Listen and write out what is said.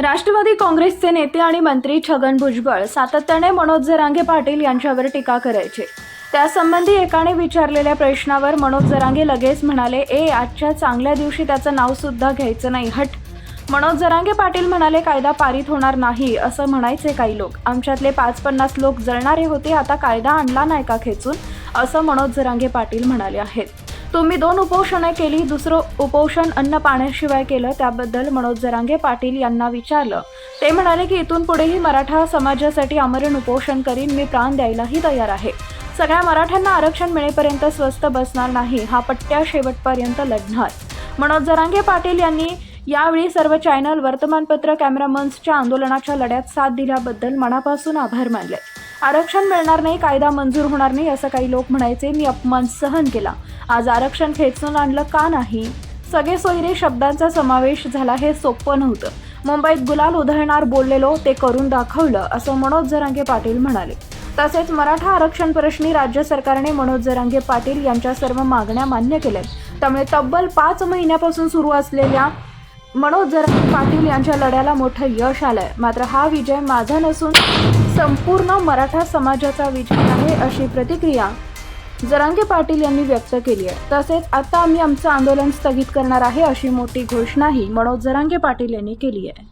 राष्ट्रवादी काँग्रेसचे नेते आणि मंत्री छगन भुजबळ सातत्याने मनोज जरांगे पाटील यांच्यावर टीका करायचे. त्यासंबंधी एकाने विचारलेल्या प्रश्नावर मनोज जरांगे लगेच म्हणाले ए आजच्या चांगल्या दिवशी त्याचं नाव सुद्धा घ्यायचं नाही हट. मनोज जरांगे पाटील म्हणाले कायदा पारित होणार नाही असं म्हणायचे काही लोक. आमच्यातले पाच पन्नास लोक जळणारे होते आता कायदा आणला नाही का खेचून? असं मनोज जरांगे पाटील म्हणाले आहेत. तुम्ही दोन उपोषणं केली दुसरं उपोषण अन्न पाण्याशिवाय केलं त्याबद्दल मनोज जरांगे पाटील यांना विचारलं. ते म्हणाले की इथून पुढेही मराठा समाजासाठी आमरण उपोषण करीन मी प्राण द्यायलाही तयार आहे. सगळ्या मराठ्यांना आरक्षण मिळेपर्यंत स्वस्त बसणार नाही हा पट्ट्या शेवटपर्यंत लढणार. मनोज जरांगे पाटील यांनी यावेळी सर्व चॅनल वर्तमानपत्र कॅमेरामन्सच्या आंदोलनाच्या लढ्यात साथ दिल्याबद्दल मनापासून आभार मानले. आरक्षण मिळणार नाही कायदा मंजूर होणार नाही असं काही लोक म्हणायचे मी अपमान सहन केला. आज आरक्षण खेचून आणलं का नाही? सगळे सोयरे शब्दांचा समावेश झाला हे सोपं नव्हतं. मुंबईत गुलाल उधळणार बोललेलो ते करून दाखवलं असं मनोज जरांगे पाटील म्हणाले. तसेच मराठा आरक्षण प्रश्नी राज्य सरकारने मनोज जरांगे पाटील यांच्या सर्व मागण्या मान्य केल्या त्यामुळे तब्बल पाच महिन्यापासून सुरू असलेल्या मनोज जरांगे पाटील यांच्या लढ्याला मोठं यश आलंय. मात्र हा विजय माझा नसून संपूर्ण मराठा समाजाचा विजय आहे अशी प्रतिक्रिया जरांगे पाटील यांनी व्यक्त केली आहे. तसेच आता आम्ही आमचं आंदोलन स्थगित करणार आहे अशी मोठी घोषणाही मनोज जरांगे पाटील यांनी केली आहे.